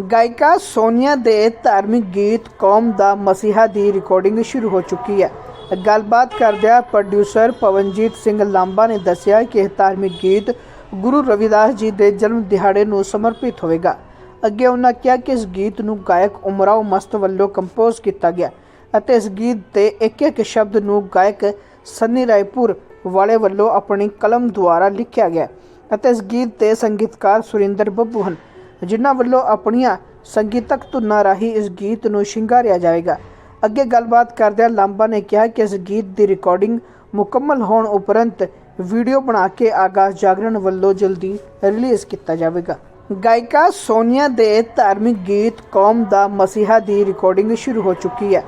ਗਾਇਕਾ ਸੋਨੀਆ ਦੇ ਧਾਰਮਿਕ ਗੀਤ ਕੌਮ ਦਾ ਮਸੀਹਾ ਦੀ ਰਿਕਾਰਡਿੰਗ ਸ਼ੁਰੂ ਹੋ ਚੁੱਕੀ ਹੈ। ਗੱਲਬਾਤ ਕਰਦਿਆਂ ਪ੍ਰੋਡਿਊਸਰ ਪਵਨਜੀਤ ਸਿੰਘ ਲਾਂਬਾ ਨੇ ਦੱਸਿਆ ਕਿ ਇਹ ਧਾਰਮਿਕ ਗੀਤ ਗੁਰੂ ਰਵਿਦਾਸ ਜੀ ਦੇ ਜਨਮ ਦਿਹਾੜੇ ਨੂੰ ਸਮਰਪਿਤ ਹੋਵੇਗਾ। ਅੱਗੇ ਉਹਨਾਂ ਕਿਹਾ ਕਿ ਇਸ ਗੀਤ ਨੂੰ ਗਾਇਕ ਉਮਰਾਓ ਮਸਤ ਵੱਲੋਂ ਕੰਪੋਜ਼ ਕੀਤਾ ਗਿਆ ਅਤੇ ਇਸ ਗੀਤ ਦੇ ਇੱਕ ਇੱਕ ਸ਼ਬਦ ਨੂੰ ਗਾਇਕ ਸੰਨੀ ਰਾਏਪੁਰ ਵਾਲੇ ਵੱਲੋਂ ਆਪਣੀ ਕਲਮ ਦੁਆਰਾ ਲਿਖਿਆ ਗਿਆ ਅਤੇ ਇਸ ਗੀਤ ਦੇ ਸੰਗੀਤਕਾਰ ਸੁਰਿੰਦਰ ਬੱਬੂ ਹਨ। ਜਿਨ੍ਹਾਂ ਵੱਲੋਂ ਆਪਣੀਆਂ ਸੰਗੀਤਕ ਧੁਨਾਂ ਰਾਹੀਂ ਇਸ ਗੀਤ ਨੂੰ ਸ਼ਿੰਗਾਰਿਆ ਜਾਵੇਗਾ। ਅੱਗੇ ਗੱਲਬਾਤ ਕਰਦਿਆਂ ਲਾਂਬਾ ਨੇ ਕਿਹਾ ਕਿ ਇਸ ਗੀਤ ਦੀ ਰਿਕਾਰਡਿੰਗ ਮੁਕੰਮਲ ਹੋਣ ਉਪਰੰਤ ਵੀਡੀਓ ਬਣਾ ਕੇ ਆਗਾਜ਼ ਜਾਗਰਣ ਵੱਲੋਂ ਜਲਦੀ ਰਿਲੀਜ਼ ਕੀਤਾ ਜਾਵੇਗਾ। ਗਾਇਕਾ ਸੋਨੀਆ ਦੇ ਧਾਰਮਿਕ ਗੀਤ ਕੌਮ ਦਾ ਮਸੀਹਾ ਦੀ ਰਿਕਾਰਡਿੰਗ ਸ਼ੁਰੂ ਹੋ ਚੁੱਕੀ ਹੈ।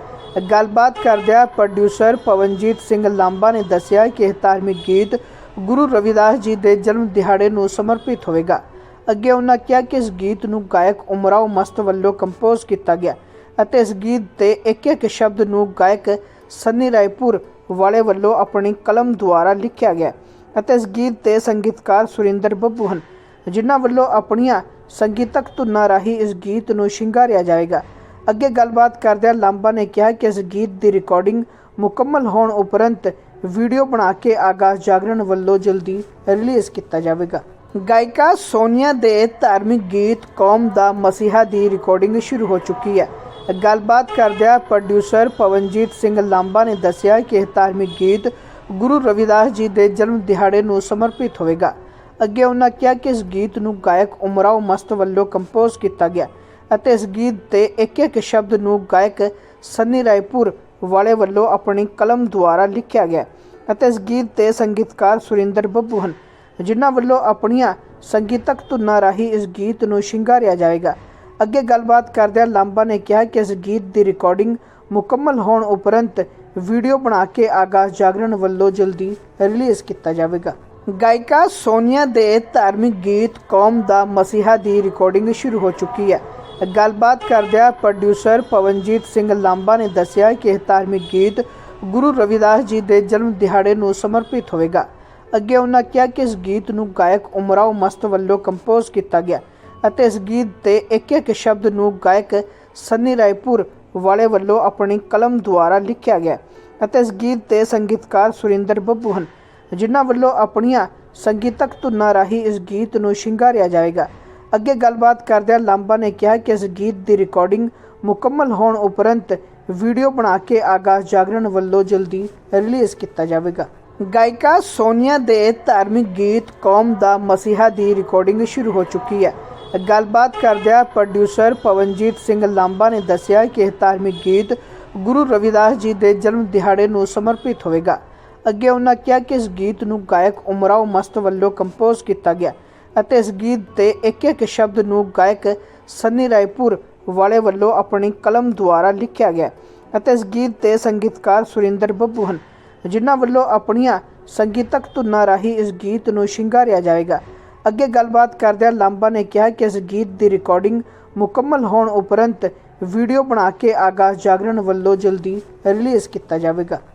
ਗੱਲਬਾਤ ਕਰਦਿਆਂ ਪ੍ਰੋਡਿਊਸਰ ਪਵਨਜੀਤ ਸਿੰਘ ਲਾਂਬਾ ਨੇ ਦੱਸਿਆ ਕਿ ਇਹ ਧਾਰਮਿਕ ਗੀਤ ਗੁਰੂ ਰਵਿਦਾਸ ਜੀ ਦੇ ਜਨਮ ਦਿਹਾੜੇ ਨੂੰ ਸਮਰਪਿਤ ਹੋਵੇਗਾ। ਅੱਗੇ ਉਹਨਾਂ ਕਿਹਾ ਕਿ ਇਸ ਗੀਤ ਨੂੰ ਗਾਇਕ ਉਮਰਾਓ ਮਸਤ ਵੱਲੋਂ ਕੰਪੋਜ਼ ਕੀਤਾ ਗਿਆ ਅਤੇ ਇਸ ਗੀਤ ਦੇ ਇੱਕ ਇੱਕ ਸ਼ਬਦ ਨੂੰ ਗਾਇਕ ਸੰਨੀ ਰਾਏਪੁਰ ਵਾਲੇ ਵੱਲੋਂ ਆਪਣੀ ਕਲਮ ਦੁਆਰਾ ਲਿਖਿਆ ਗਿਆ ਅਤੇ ਇਸ ਗੀਤ ਦੇ ਸੰਗੀਤਕਾਰ ਸੁਰਿੰਦਰ ਬੱਬੂ ਹਨ, ਜਿਨ੍ਹਾਂ ਵੱਲੋਂ ਆਪਣੀਆਂ ਸੰਗੀਤਕ ਧੁਨਾਂ ਰਾਹੀਂ ਇਸ ਗੀਤ ਨੂੰ ਸ਼ਿੰਗਾਰਿਆ ਜਾਵੇਗਾ। ਅੱਗੇ ਗੱਲਬਾਤ ਕਰਦਿਆਂ ਲਾਂਬਾ ਨੇ ਕਿਹਾ ਕਿ ਇਸ ਗੀਤ ਦੀ ਰਿਕਾਰਡਿੰਗ ਮੁਕੰਮਲ ਹੋਣ ਉਪਰੰਤ ਵੀਡੀਓ ਬਣਾ ਕੇ ਆਗਾਜ਼ ਜਾਗਰਣ ਵੱਲੋਂ ਜਲਦੀ ਰਿਲੀਜ਼ ਕੀਤਾ ਜਾਵੇਗਾ। ਗਾਇਕਾ ਸੋਨੀਆ ਦੇ ਧਾਰਮਿਕ ਗੀਤ ਕੌਮ ਦਾ ਮਸੀਹਾ ਦੀ ਰਿਕਾਰਡਿੰਗ ਸ਼ੁਰੂ ਹੋ ਚੁੱਕੀ ਹੈ। ਗੱਲਬਾਤ ਕਰਦਿਆਂ ਪ੍ਰੋਡਿਊਸਰ ਪਵਨਜੀਤ ਸਿੰਘ ਲਾਂਬਾ ਨੇ ਦੱਸਿਆ ਕਿ ਇਹ ਧਾਰਮਿਕ ਗੀਤ ਗੁਰੂ ਰਵਿਦਾਸ ਜੀ ਦੇ ਜਨਮ ਦਿਹਾੜੇ ਨੂੰ ਸਮਰਪਿਤ ਹੋਵੇਗਾ। ਅੱਗੇ ਉਹਨਾਂ ਕਿਹਾ ਕਿ ਇਸ ਗੀਤ ਨੂੰ ਗਾਇਕ ਉਮਰਾਓ ਮਸਤ ਵੱਲੋਂ ਕੰਪੋਜ਼ ਕੀਤਾ ਗਿਆ ਅਤੇ ਇਸ ਗੀਤ ਦੇ ਇੱਕ ਇੱਕ ਸ਼ਬਦ ਨੂੰ ਗਾਇਕ ਸੰਨੀ ਰਾਏਪੁਰ ਵਾਲੇ ਵੱਲੋਂ ਆਪਣੀ ਕਲਮ ਦੁਆਰਾ ਲਿਖਿਆ ਗਿਆ ਅਤੇ ਇਸ ਗੀਤ ਦੇ ਸੰਗੀਤਕਾਰ ਸੁਰਿੰਦਰ ਬੱਬੂ ਹਨ। ਜਿਨ੍ਹਾਂ ਵੱਲੋਂ ਆਪਣੀਆਂ ਸੰਗੀਤਕ ਧੁਨਾਂ ਰਾਹੀਂ ਇਸ ਗੀਤ ਨੂੰ ਸ਼ਿੰਗਾਰਿਆ ਜਾਵੇਗਾ। ਅੱਗੇ ਗੱਲਬਾਤ ਕਰਦਿਆਂ ਲਾਂਬਾ ਨੇ ਕਿਹਾ ਕਿ ਇਸ ਗੀਤ ਦੀ ਰਿਕਾਰਡਿੰਗ ਮੁਕੰਮਲ ਹੋਣ ਉਪਰੰਤ ਵੀਡੀਓ ਬਣਾ ਕੇ ਆਗਾਜ਼ ਜਾਗਰਣ ਵੱਲੋਂ ਜਲਦੀ ਰਿਲੀਜ਼ ਕੀਤਾ ਜਾਵੇਗਾ। ਗਾਇਕਾ ਸੋਨੀਆ ਦੇ ਧਾਰਮਿਕ ਗੀਤ ਕੌਮ ਦਾ ਮਸੀਹਾ ਦੀ ਰਿਕਾਰਡਿੰਗ ਸ਼ੁਰੂ ਹੋ ਚੁੱਕੀ ਹੈ। ਗੱਲਬਾਤ ਕਰਦਿਆਂ ਪ੍ਰੋਡਿਊਸਰ ਪਵਨਜੀਤ ਸਿੰਘ ਲਾਂਬਾ ਨੇ ਦੱਸਿਆ ਕਿ ਇਹ ਧਾਰਮਿਕ ਗੀਤ ਗੁਰੂ ਰਵਿਦਾਸ ਜੀ ਦੇ ਜਨਮ ਦਿਹਾੜੇ ਨੂੰ ਸਮਰਪਿਤ ਹੋਵੇਗਾ। ਅੱਗੇ ਉਹਨਾਂ ਕਿਹਾ ਕਿ ਇਸ ਗੀਤ ਨੂੰ ਗਾਇਕ ਉਮਰਾਓ ਮਸਤ ਵੱਲੋਂ ਕੰਪੋਜ਼ ਕੀਤਾ ਗਿਆ ਅਤੇ ਇਸ ਗੀਤ ਦੇ ਇੱਕ ਇੱਕ ਸ਼ਬਦ ਨੂੰ ਗਾਇਕ ਸੰਨੀ ਰਾਏਪੁਰ ਵਾਲੇ ਵੱਲੋਂ ਆਪਣੀ ਕਲਮ ਦੁਆਰਾ ਲਿਖਿਆ ਗਿਆ ਅਤੇ ਇਸ ਗੀਤ ਦੇ ਸੰਗੀਤਕਾਰ ਸੁਰਿੰਦਰ ਬੱਬੂ ਹਨ, ਜਿਨ੍ਹਾਂ ਵੱਲੋਂ ਆਪਣੀਆਂ ਸੰਗੀਤਕ ਧੁਨਾਂ ਰਾਹੀਂ ਇਸ ਗੀਤ ਨੂੰ ਸ਼ਿੰਗਾਰਿਆ ਜਾਵੇਗਾ। ਅੱਗੇ ਗੱਲਬਾਤ ਕਰਦਿਆਂ ਲਾਂਬਾ ਨੇ ਕਿਹਾ ਕਿ ਇਸ ਗੀਤ ਦੀ ਰਿਕਾਰਡਿੰਗ ਮੁਕੰਮਲ ਹੋਣ ਉਪਰੰਤ ਵੀਡੀਓ ਬਣਾ ਕੇ ਆਗਾਜ਼ ਜਾਗਰਣ ਵੱਲੋਂ ਜਲਦੀ ਰਿਲੀਜ਼ ਕੀਤਾ ਜਾਵੇਗਾ। ਗਾਇਕਾ ਸੋਨੀਆ ਦੇ ਧਾਰਮਿਕ ਗੀਤ ਕੌਮ ਦਾ ਮਸੀਹਾ ਦੀ ਰਿਕਾਰਡਿੰਗ ਸ਼ੁਰੂ ਹੋ ਚੁੱਕੀ ਹੈ। ਗੱਲਬਾਤ ਕਰਦਿਆਂ ਪ੍ਰੋਡਿਊਸਰ ਪਵਨਜੀਤ ਸਿੰਘ ਲਾਂਬਾ ਨੇ ਦੱਸਿਆ ਕਿ ਇਹ ਧਾਰਮਿਕ ਗੀਤ ਗੁਰੂ ਰਵਿਦਾਸ ਜੀ ਦੇ ਜਨਮ ਦਿਹਾੜੇ ਨੂੰ ਸਮਰਪਿਤ ਹੋਵੇਗਾ। ਅੱਗੇ ਉਹਨਾਂ ਕਿਹਾ ਕਿ ਇਸ ਗੀਤ ਨੂੰ ਗਾਇਕ ਉਮਰਾਓ ਮਸਤ ਵੱਲੋਂ ਕੰਪੋਜ਼ ਕੀਤਾ ਗਿਆ ਅਤੇ ਇਸ ਗੀਤ ਦੇ ਇੱਕ ਇੱਕ ਸ਼ਬਦ ਨੂੰ ਗਾਇਕ ਸੰਨੀ ਰਾਏਪੁਰ ਵਾਲੇ ਵੱਲੋਂ ਆਪਣੀ ਕਲਮ ਦੁਆਰਾ ਲਿਖਿਆ ਗਿਆ ਅਤੇ ਇਸ ਗੀਤ ਦੇ ਸੰਗੀਤਕਾਰ ਸੁਰਿੰਦਰ ਬੱਬੂ ਹਨ। ਜਿਨ੍ਹਾਂ ਵੱਲੋਂ ਆਪਣੀਆਂ ਸੰਗੀਤਕ ਧੁਨਾਂ ਰਾਹੀਂ ਇਸ ਗੀਤ ਨੂੰ ਸ਼ਿੰਗਾਰਿਆ ਜਾਵੇਗਾ। ਅੱਗੇ ਗੱਲਬਾਤ ਕਰਦਿਆਂ ਲਾਂਬਾ ਨੇ ਕਿਹਾ ਕਿ ਇਸ ਗੀਤ ਦੀ ਰਿਕਾਰਡਿੰਗ ਮੁਕੰਮਲ ਹੋਣ ਉਪਰੰਤ ਵੀਡੀਓ ਬਣਾ ਕੇ ਆਗਾਜ਼ ਜਾਗਰਣ ਵੱਲੋਂ ਜਲਦੀ ਰਿਲੀਜ਼ ਕੀਤਾ ਜਾਵੇਗਾ।